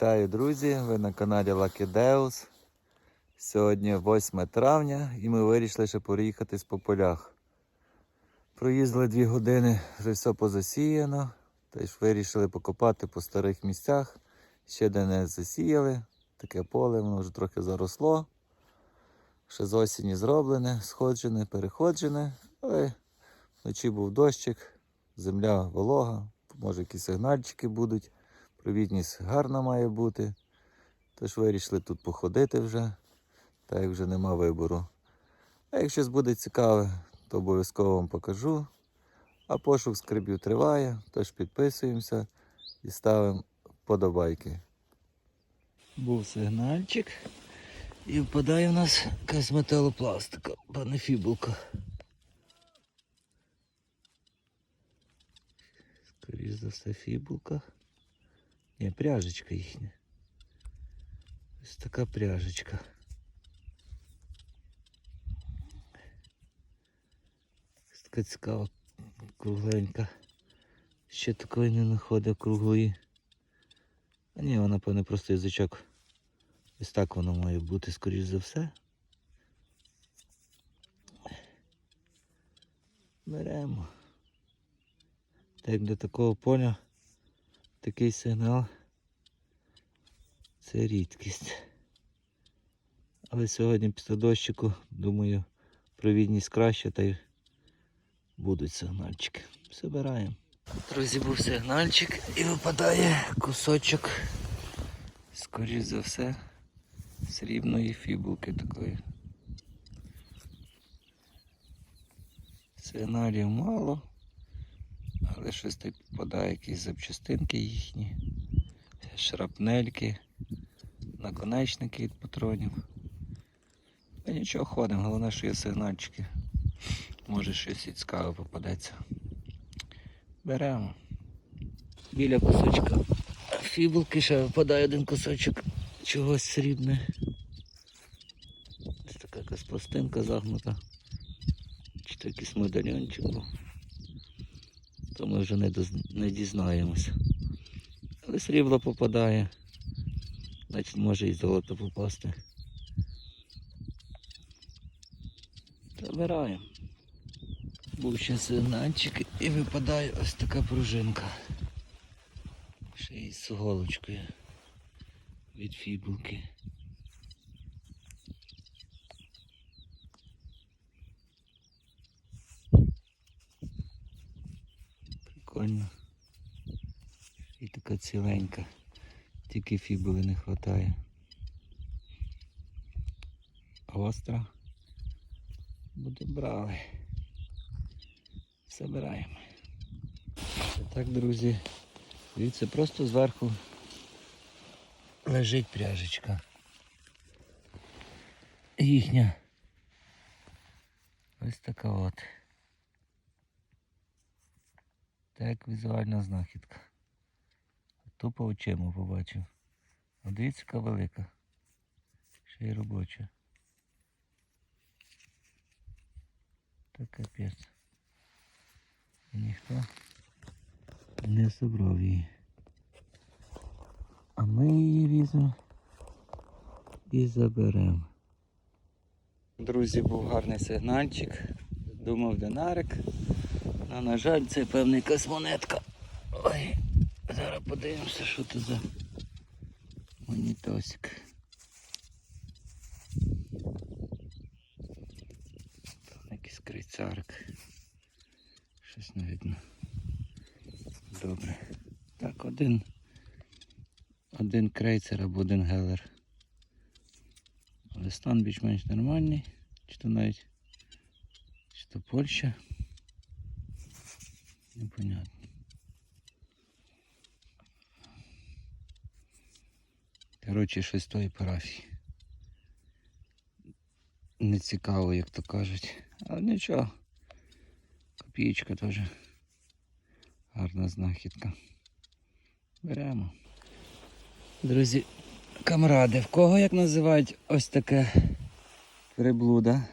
Вітаю, друзі! Ви на каналі Lucky Deus. Сьогодні 8 травня і ми вирішили ще проїхатись по полях. Проїздили 2 години, вже все позасіяно. Тож вирішили покопати по старих місцях. Ще де не засіяли. Таке поле, воно вже трохи заросло. Ще з осені зроблене, сходжене, переходжене. Але вночі був дощик, земля волога, може якісь сигнальчики будуть. Провідність гарна має бути. Тож вирішили тут походити вже, так як вже нема вибору. А якщо буде цікаве, то обов'язково вам покажу. А пошук скрибів триває, тож підписуємося і ставимо подобайки. Був сигнальчик і впадає в нас якась металопластика, пане фібулка. Скоріше за все фібулка. Ні, пряжечка їхня. Ось така пряжечка. Ось така цікава, кругленька. Ще такої не знаходив круглої. А ні, вона, певне, просто язичок. Ось так воно має бути, скоріш за все. Беремо. Так для такого поля такий сигнал це рідкість. Але сьогодні після дощику, думаю, провідність краще та й будуть сигнальчики. Собираємо. Друзі, був сигнальчик і випадає кусочок, скоріш за все, срібної фібулки такої. Сигналів мало, але щось так попадає, якісь запчастинки їхні, шрапнельки, наконечники від патронів. Та нічого ходимо, головне, що є сигнальчики. Може щось і цікаве попадеться. Беремо. Біля кусочка фібулки ще випадає один кусочок чогось срібне. Ось така якась пластинка загнута. Чи то якийсь медальйончик був. То ми вже не, доз... не дізнаємося. Але срібло попадає. Значить може і золото попасти. Забираємо. Був ще сигнальчик і випадає ось така пружинка. Ще із голочкою від фібулки. Прикольно. І така ціленька. Тільки фібули не вистачає. Остра. Буде брали. Забираємо. Так, друзі, дивіться, просто зверху лежить пряжечка. Їхня. Ось така от. Так візуальна знахідка. Тупо очима побачив. А дивіться, яка велика. Ще й робоча. Та капець. І ніхто не забрав її. А ми її візьмемо і заберемо. Друзі, був гарний сигнальчик. Думав динарик. А на жаль, це певна якась монетка. Ой, зараз подивимося, що це за монітосик. Там якийсь крейцарик. Щось не видно. Добре. Так, один. Один крейцер або один гелер. Але стан більш-менш нормальний. Чи то навіть чи то Польща. Непонятно. Коротше, щось парафії. Не цікаво, як то кажуть. Але нічого. Копієчка теж гарна знахідка. Беремо. Друзі, камради, в кого як називають ось таке приблуда?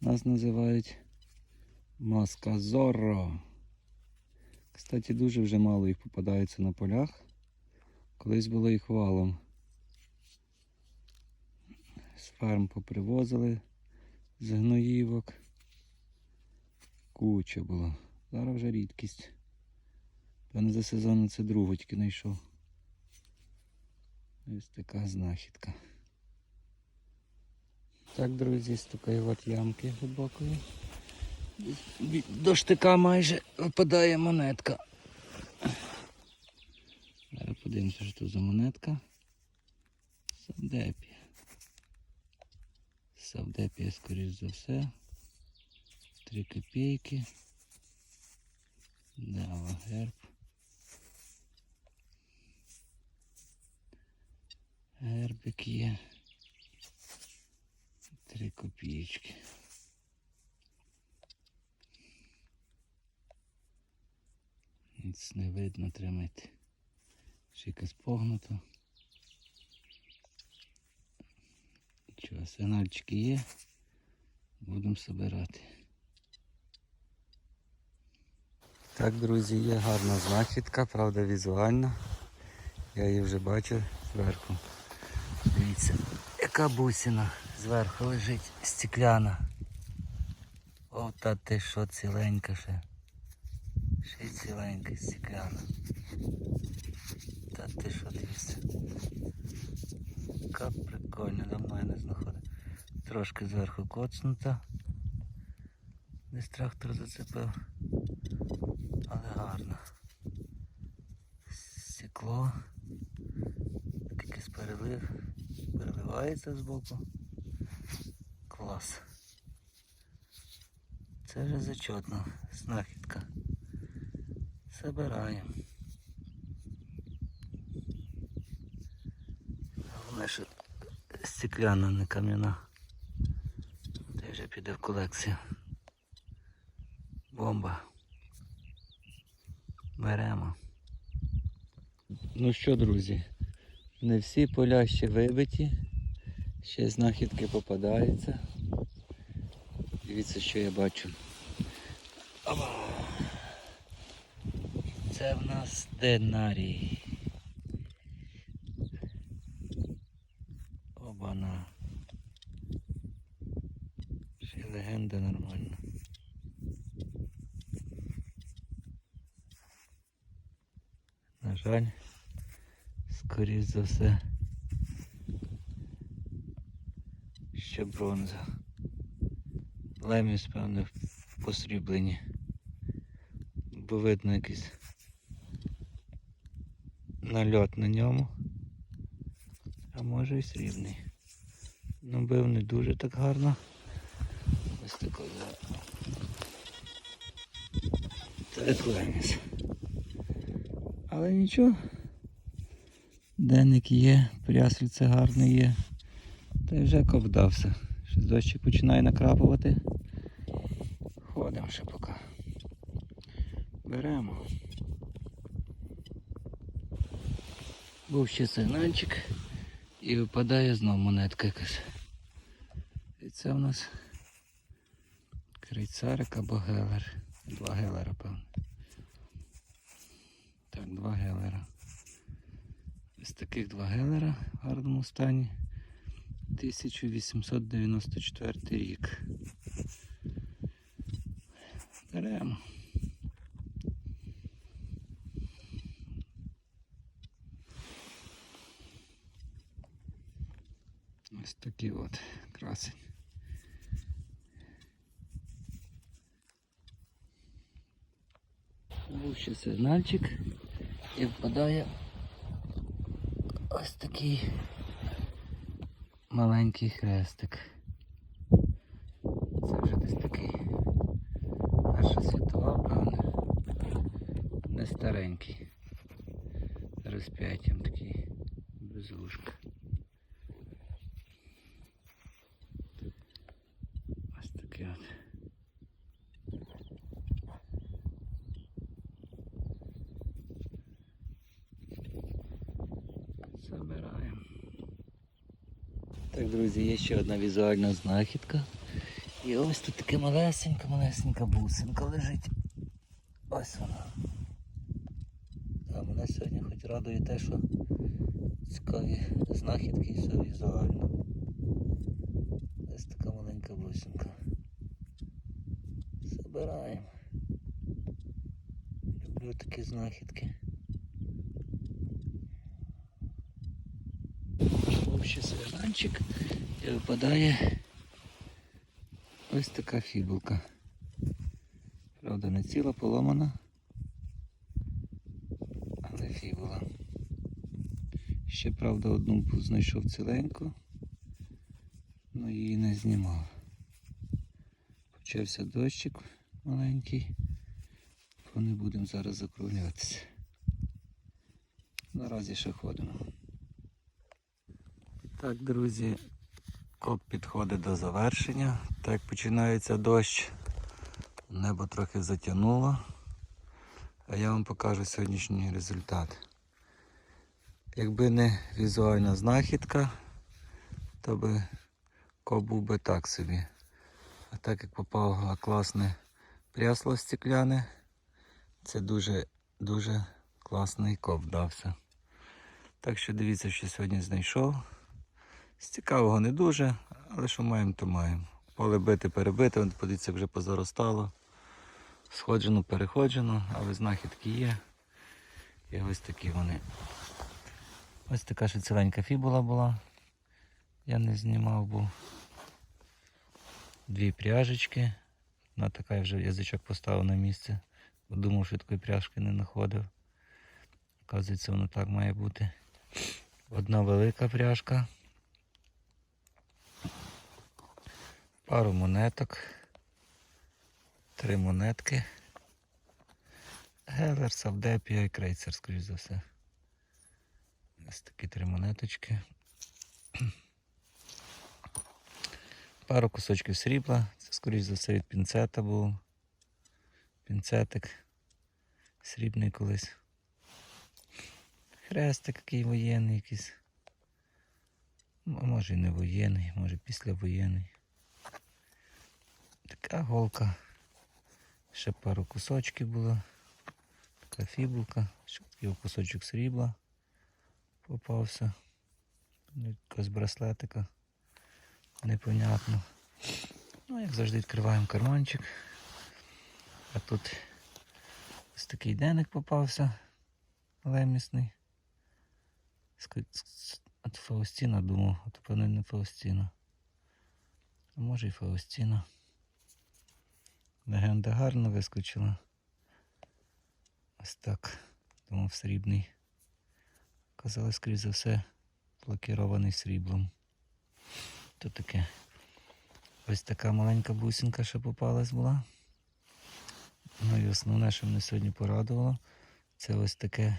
Нас називають маска Зорро. Кстати, дуже вже мало їх попадається на полях. Колись було їх валом. З ферм попривозили з гноївок. Куча була. Зараз вже рідкість. Певно за сезону це другу тільки знайшов. Ось така знахідка. Так, друзі, такої от ямки глибокої. До штика майже випадає монетка. Зараз подивимося, що тут за монетка. Савдепія. Савдепія, скоріш за все. Три копійки. Дава герб. Гербик є. Три копійки. Ніц не видно тримати. Ще якась погнута. Нічого, сигнальчики є. Будемо збирати. Так, друзі, є гарна знахідка, правда візуальна. Я її вже бачив зверху. Дивіться, яка бусина зверху лежить стекляна. О, та ти що ціленька ще. Ще й стекляна. Та ти що дивіться. Яка прикольна, давно я не. Трошки зверху коцнута. Десь трактор зацепив. Але гарно. Стекло. Якийсь перелив. Переливається збоку. Клас. Це вже зачетно. Знахідка. Забираємо. Головне, що стекляна, не кам'яна. Це вже піде в колекцію. Бомба. Беремо. Ну що, друзі, не всі поля ще вибиті, ще знахідки попадаються. Дивіться, що я бачу. Це в нас динарій. Обана. Ще легенда нормальна. На жаль, скоріш за все, ще бронза. Леміс, певне, в посрібленні. Бо видно якийсь нальот на ньому. А може і срібний. Ну бив не дуже так гарно. Ось такий. Так. Але нічого. Денник є, прясельце гарне є. Та й вже ковдався. Ще дощик починає накрапувати. Ходимо ще поки. Беремо. Був ще сигнальчик і випадає знову монетка якась. І це у нас крейцарик або гелер. Два гелера, певно. Так, два гелера. Ось таких два гелера в гарному стані. 1894 рік. Беремо. Такі от красень. Був ще сигнальчик і впадає ось такий маленький хрестик. Це вже десь такий перша світова, певне. Не старенький. З розп'яттям такий без. Ось такий от. Забираємо. Так, друзі, є ще одна візуальна знахідка. І ось тут таке малесенька, малесенька бусинка лежить. Ось вона. така. Мене сьогодні хоч радує те, що цікаві знахідки і все візуально. Ось така маленька бусинка. Забираємо. Люблю такі знахідки. Сверланчик і випадає ось така фібулка. Правда, не ціла поломана, але фібула. Ще, правда, одну знайшов ціленьку, але її не знімав. Почався дощик маленький, то не будемо зараз закруглятися. Наразі ще ходимо. Так, друзі, коп підходить до завершення. Так починається дощ, небо трохи затягнуло. А я вам покажу сьогоднішній результат. Якби не візуальна знахідка, то би коп був би так собі. А так як попало класне прясло стекляне, це дуже дуже класний коп дався. Так що дивіться, що сьогодні знайшов. З цікавого не дуже, але що маємо, то маємо. Поле бити, перебити, подивіться, вже позаростало. Сходжено, переходжено, але знахідки є. І ось такі вони. Ось така ще ціленька фібула була. Я не знімав, бо дві пряжечки. Вона така я вже язичок поставив на місце. Думав, що такої пряжки не знаходив. Оказується, воно так має бути. Одна велика пряжка. Пару монеток. Три монетки. Гелер, Савдепія і крейцер, скоріш за все. Ось такі три монеточки. Пару кусочків срібла. Це, скоріш за все, від пінцета був. Пінцетик. Срібний колись. Хрестик який воєнний якийсь. А може і не воєнний, може післявоєнний. Така голка. Ще пару кусочків було. Така фібулка. Ще такий кусочок срібла попався. Ну, Якась браслетика. Непонятно. Ну, як завжди відкриваємо карманчик. А тут ось такий деник попався. Лемісний. От Фаустіна думав, то певно не Фаустіна. А може і Фаустіна. Легенда гарно вискочила. Ось так. Думав срібний. Казалось, скрізь за все, лакірований сріблом. То таке. Ось така маленька бусинка, що попалась була. Ну і основне, що мене сьогодні порадувало, це ось таке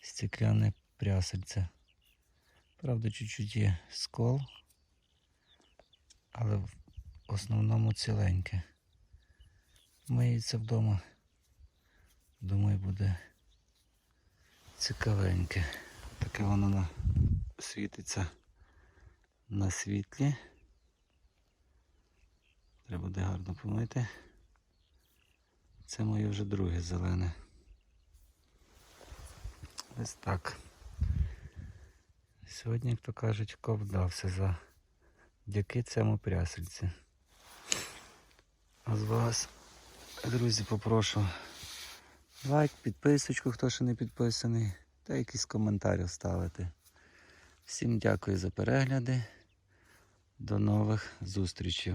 стекляне прясельце. Правда, чуть-чуть є скол, але в основному ціленьке. Миється вдома. Думаю, буде цікавеньке. Таке воно на... світиться на світлі. Треба буде гарно помити. Це моє вже друге зелене. Ось так. Сьогодні, як то кажуть, ковдався за дяки цьому прясельці. А з вас, друзі, попрошу лайк, підписочку, хто ще не підписаний, та якийсь коментар ставити. Всім дякую за перегляди. До нових зустрічей.